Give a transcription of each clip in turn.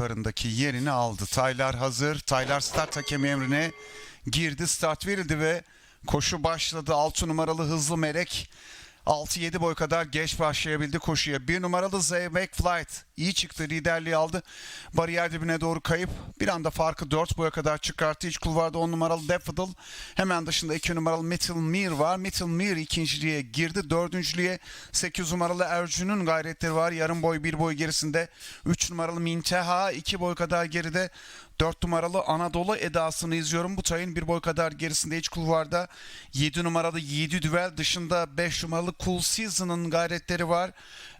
kulvarındaki yerini aldı. Taylar hazır. Taylar start hakemi emrine girdi. Start verildi ve koşu başladı. 6 numaralı hızlı melek 6-7 boy kadar geç başlayabildi koşuya. 1 numaralı Zeybek Flight iyi çıktı liderliği aldı. Bariyer dibine doğru kayıp bir anda farkı 4 boya kadar çıkarttı. İç kulvarda 10 numaralı Daffodil hemen dışında 2 numaralı Metal Mir var. Metal Mir ikinciliğe girdi. Dördüncülüğe 8 numaralı Ercün'ün gayretleri var. Yarım boy 1 boy gerisinde 3 numaralı Minteha 2 boy kadar geride 4 numaralı Anadolu edasını izliyorum. Bu tayın bir boy kadar gerisinde iç kulvarda 7 numaralı 7 düvel dışında 5 numaralı Cool Season'ın gayretleri var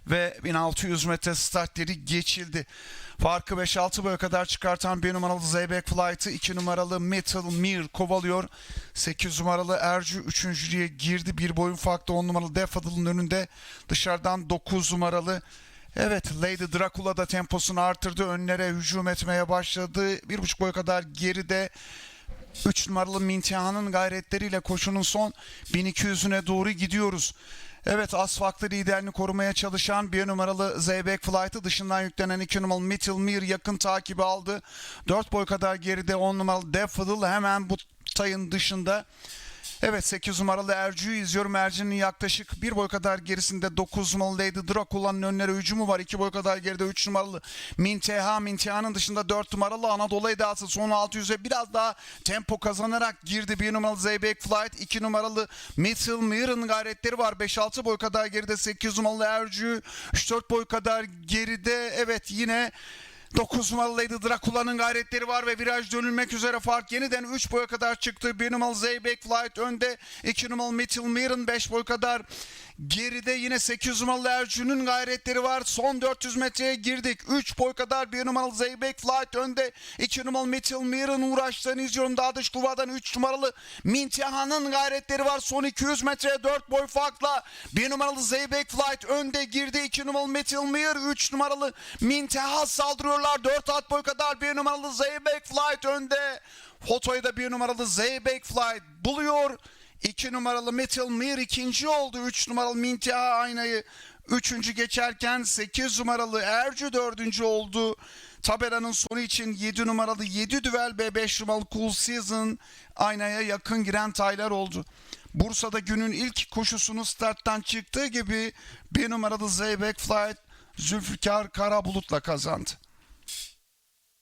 ve 1600 metre startleri geçildi. Farkı 5-6 boya kadar çıkartan 1 numaralı Zeybek Flight'ı 2 numaralı Metal Mir kovalıyor. 8 numaralı Ercü 3.lüğe girdi. Bir boyun farklı 10 numaralı Daffodil'ın önünde. Dışarıdan 9 numaralı Evet Lady Dracula da temposunu artırdı. Önlere hücum etmeye başladı. Bir buçuk boy kadar geride 3 numaralı Mintihan'ın gayretleriyle koşunun son 1200'üne doğru gidiyoruz. Evet asfakta liderini korumaya çalışan bir numaralı Zeybek Flight'ı dışından yüklenen 2 numaralı Metal Mir yakın takibi aldı. 4 boy kadar geride 10 numaralı Daffodil hemen bu tayın dışında. Evet 8 numaralı Ercü'yü izliyorum. Ercü'nün yaklaşık 1 boy kadar gerisinde 9 numaralı Lady Dracula'nın önlere hücumu var. 2 boy kadar geride 3 numaralı Minteha. Minteha'nın dışında 4 numaralı Anadolu Edası son 600'e biraz daha tempo kazanarak girdi. 1 numaralı Zeybek Flight. 2 numaralı Metal Mirror'ın gayretleri var. 5-6 boy kadar geride 8 numaralı Ercü. 3-4 boy kadar geride. Evet yine 9 numaralı Lady Dracula'nın gayretleri var ve viraj dönülmek üzere fark yeniden 3 boya kadar çıktı. 1 numaralı Zeybek Flight önde. 2 numaralı Metal Mirror'ın 5 boy kadar geride yine 8 numaralı Ercü'nün gayretleri var. Son 400 metreye girdik. 3 boy kadar 1 numaralı Zeybek Flight önde. 2 numaralı Metal Mirror'ın uğraşlarını izliyorum. Daha dış kulvardan 3 numaralı Mintihan'ın gayretleri var. Son 200 metreye 4 boy farkla 1 numaralı Zeybek Flight önde girdi. 2 numaralı Metal Mirror 3 numaralı Minteha saldırıyorlar. 4 at boy kadar 1 numaralı Zeybek Flight önde. Fotoyu da 1 numaralı Zeybek Flight buluyor. 2 numaralı Metal Mir ikinci oldu. 3 numaralı Mintiha aynayı üçüncü geçerken 8 numaralı Ercü dördüncü oldu. Tabelanın sonu için 7 numaralı 7 düvel ve 5 numaralı Cool Season aynaya yakın giren taylar oldu. Bursa'da günün ilk koşusunu starttan çıktığı gibi 1 numaralı Zeybek Flight Zülfikar Karabulut'la kazandı.